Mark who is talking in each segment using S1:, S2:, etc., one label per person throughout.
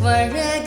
S1: for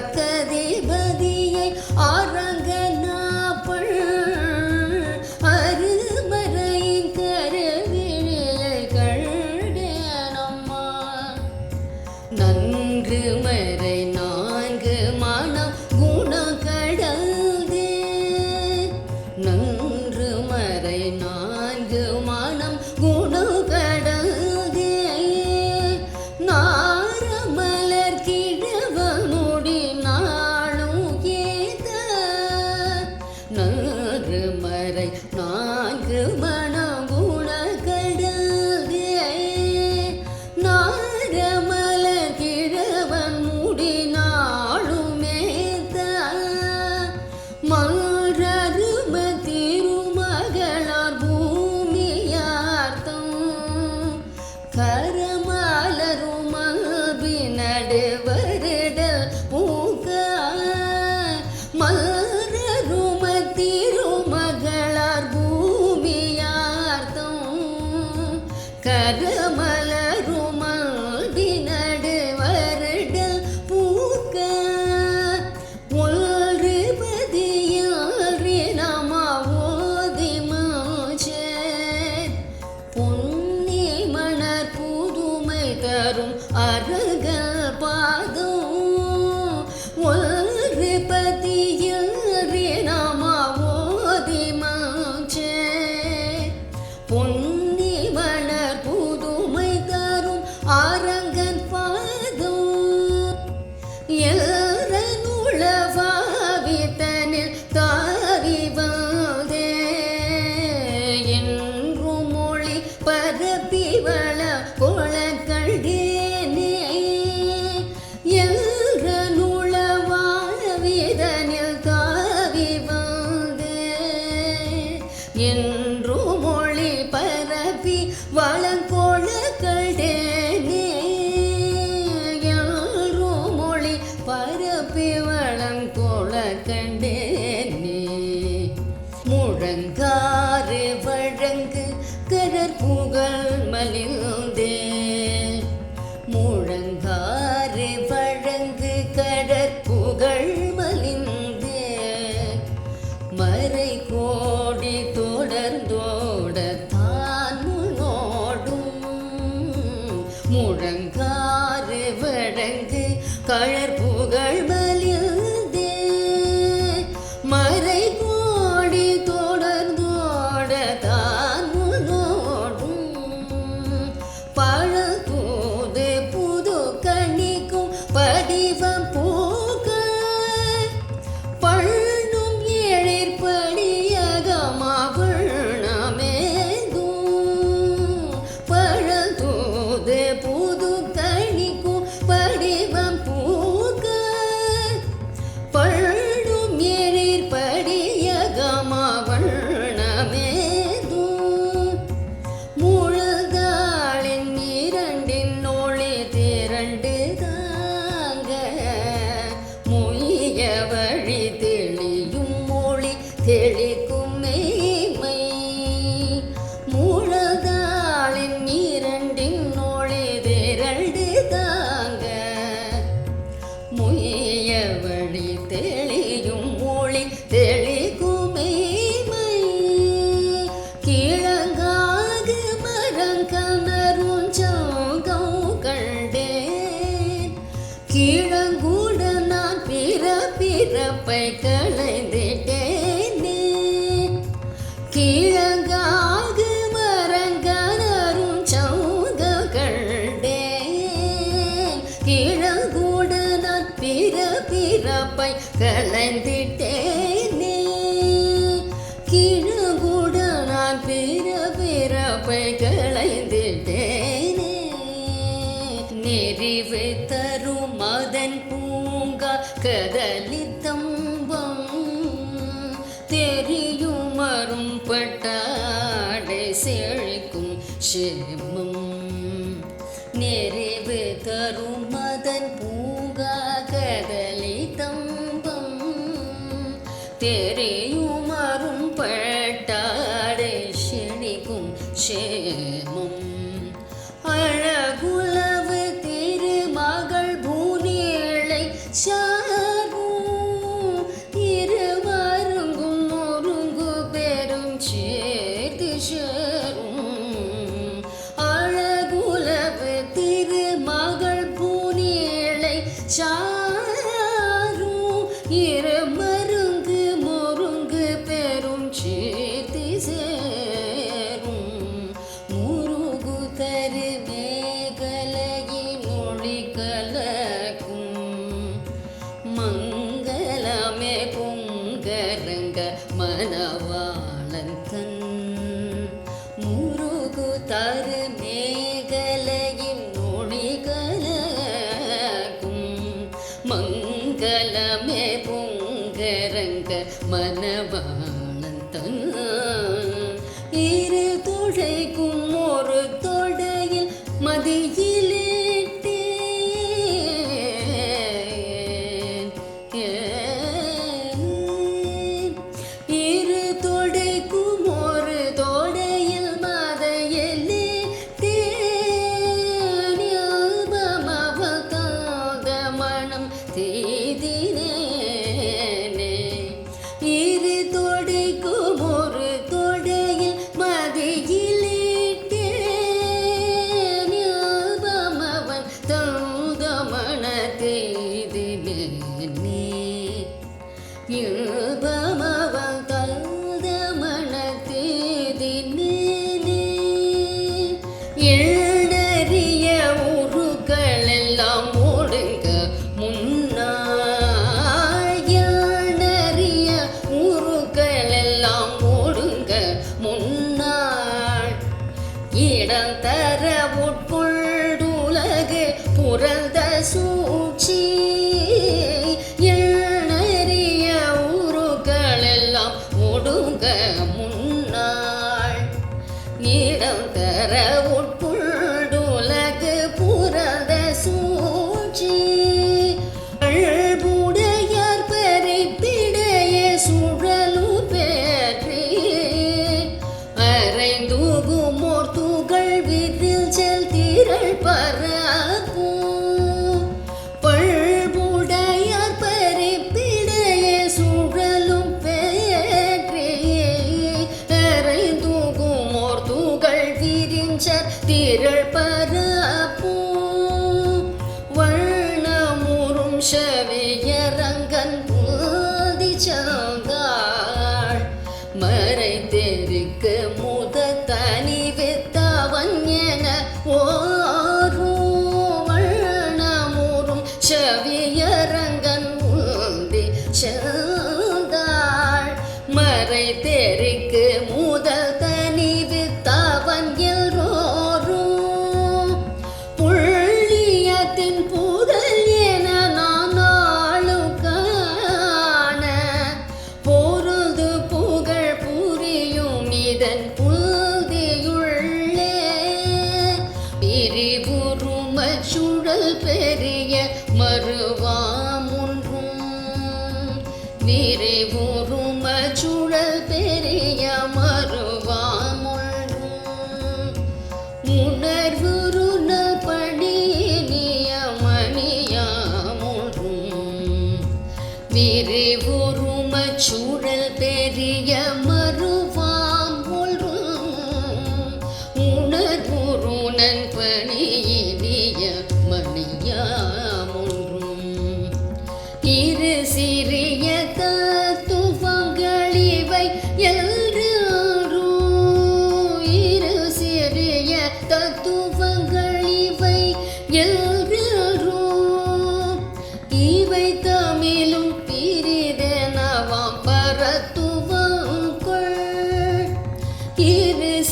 S1: work good. கழற் இரு பிறப்பை கலைந்திட்டே நீ கிழங்குட நான் பிற பிறப்பை கலைந்திட்டேனே நெறிவு தரும் அதன் பூங்கா கதலித்தம்பம் தெரியும் அரும்பட்டாடை செழிக்கும் சிவ 是。திகழ் பரு ফিরে ভূ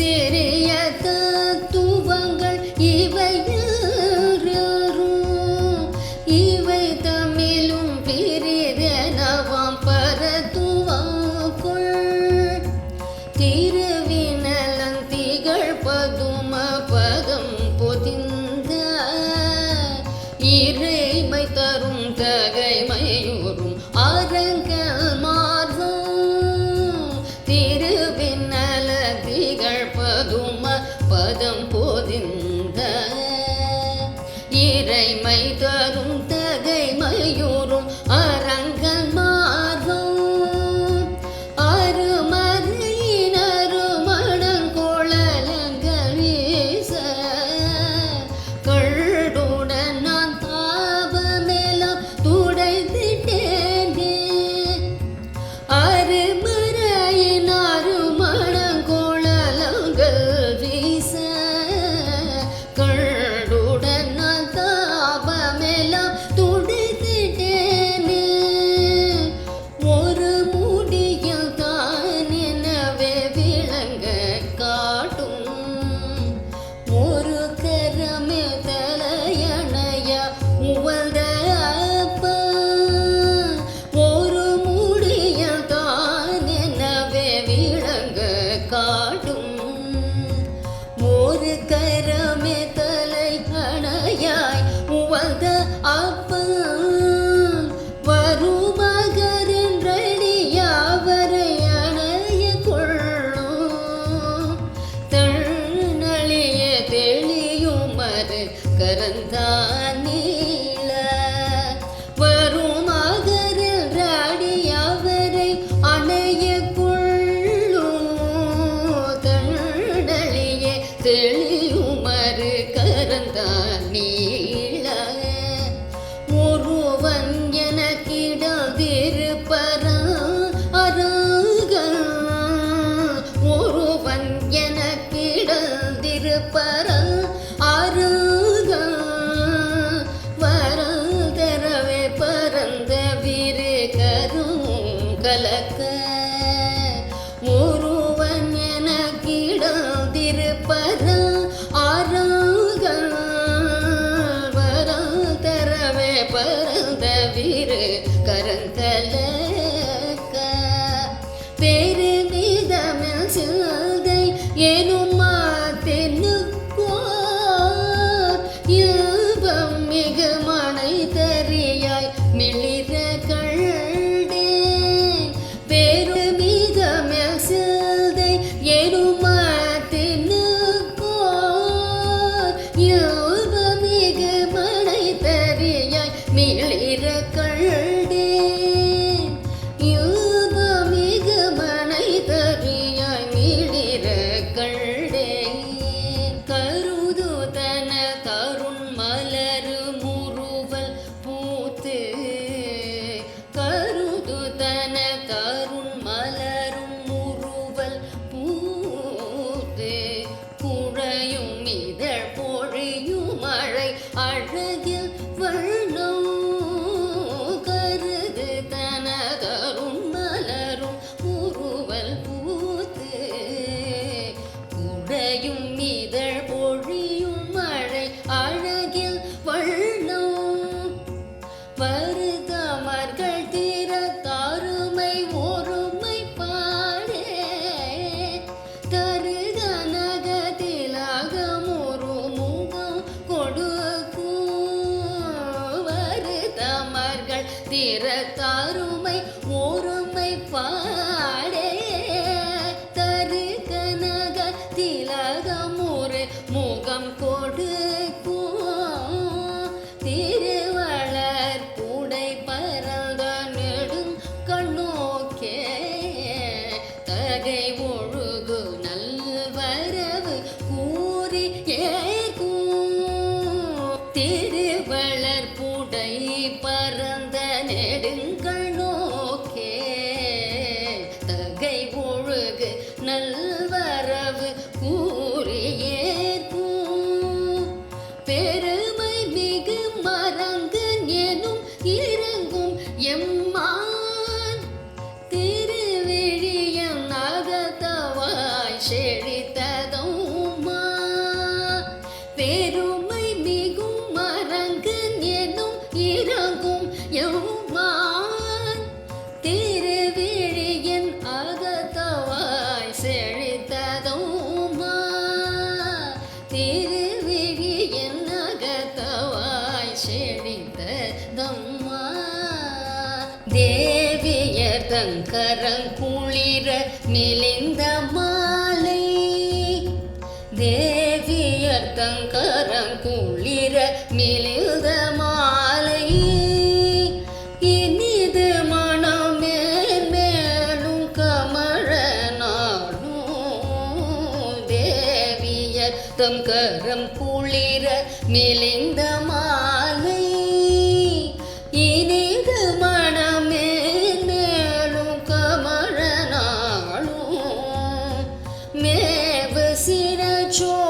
S1: இரு பரந்த விரு முகம் யௌமான் திருவிழியின் அகத்தவாய் செழித்ததோமா திருவிழியின் அகத்தவாய் செழித்ததம்மா தேவியர் தங்கரல் குளிர மிளிந்த மாலை தேவியர் தங்கரம் குளிர மிளிந்த கரம் குளிர மெலிந்த மாலை. இனிது மனமே நேரும் கமர நாளும். மேவ சிறச்சோ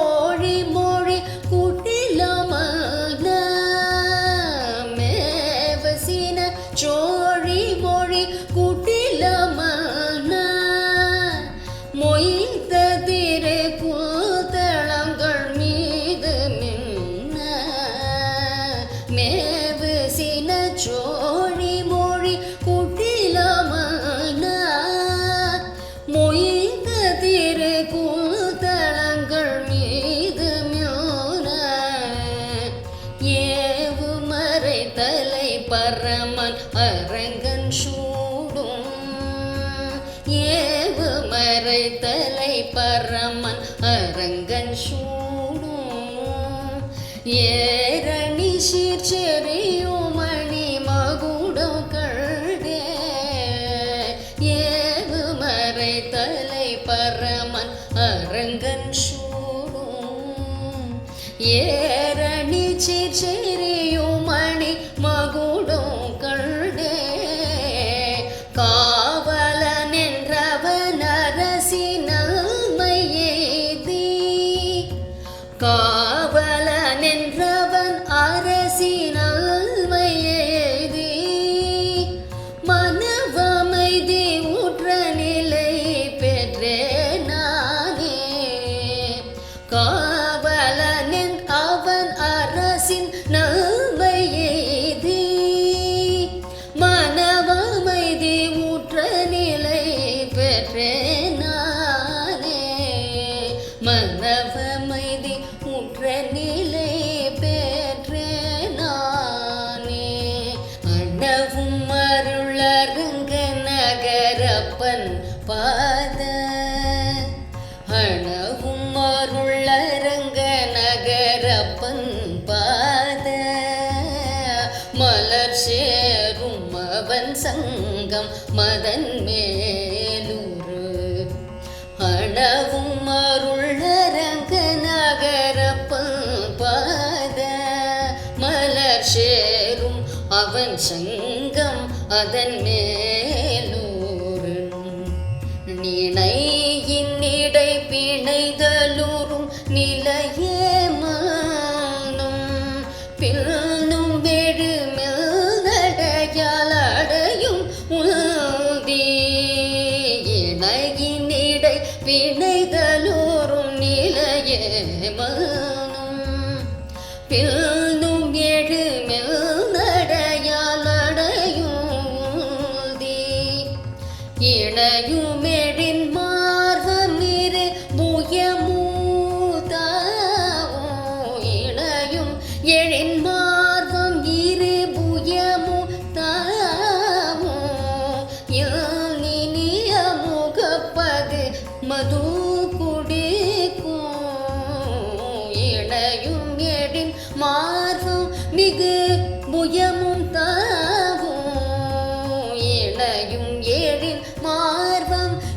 S1: kill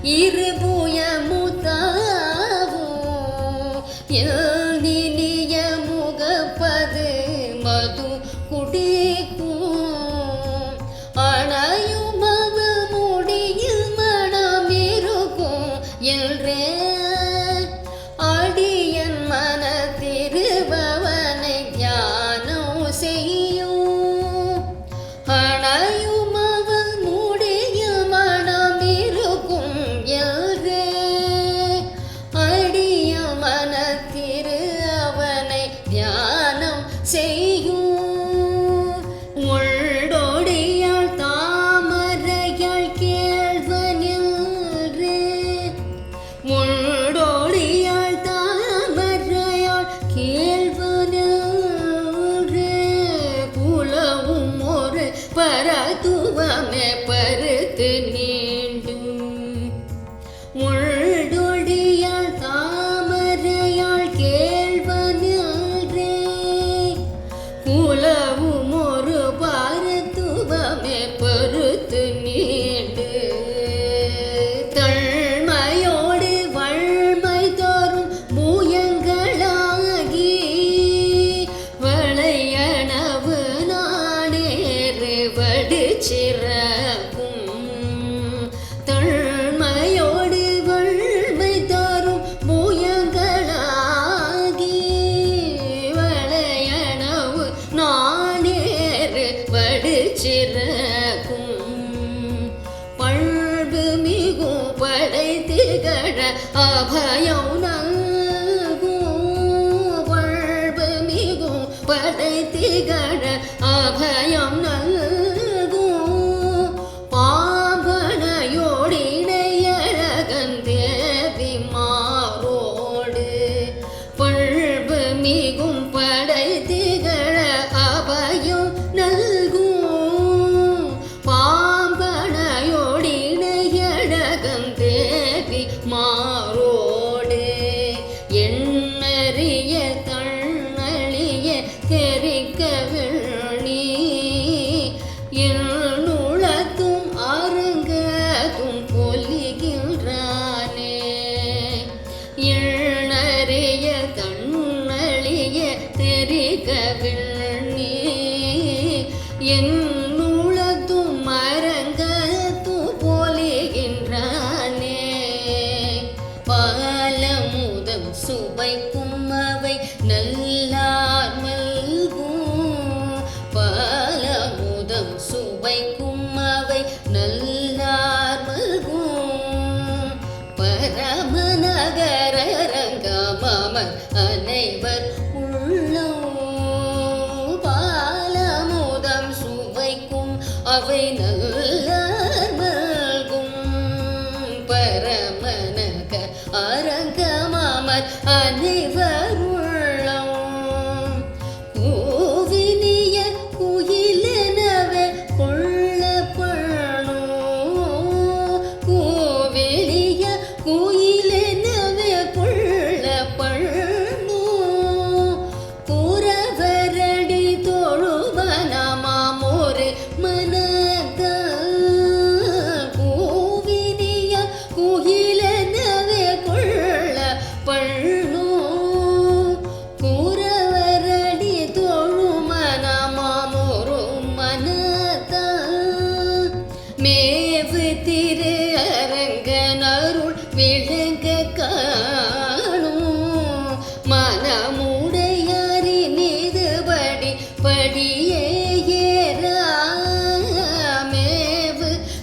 S1: y சிறக்கும். பண்பு மிகும் படை திகழ அபயம்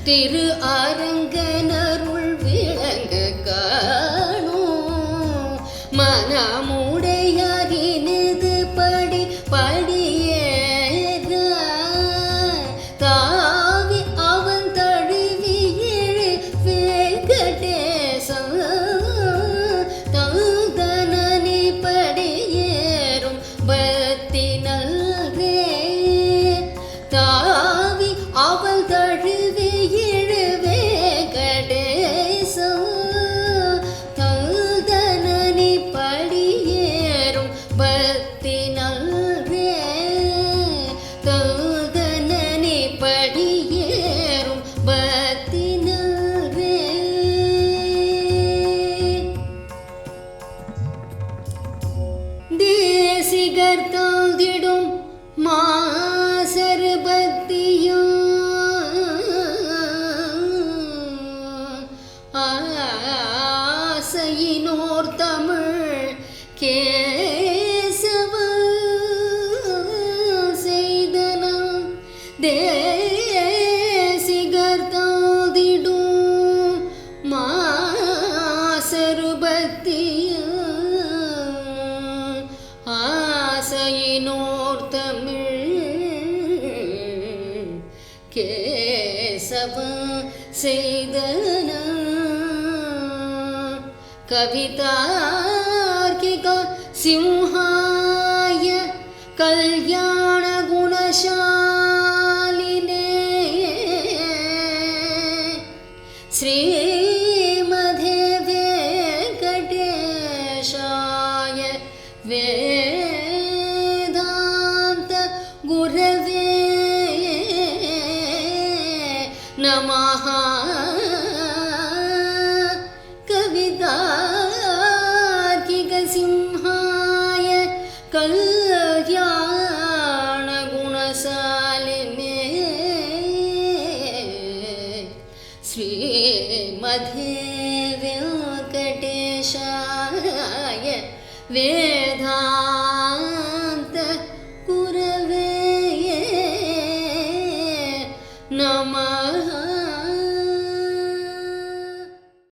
S1: திரு அரங்கன தேசிகர் தாழ்ந்திடும் மா कविता सिंह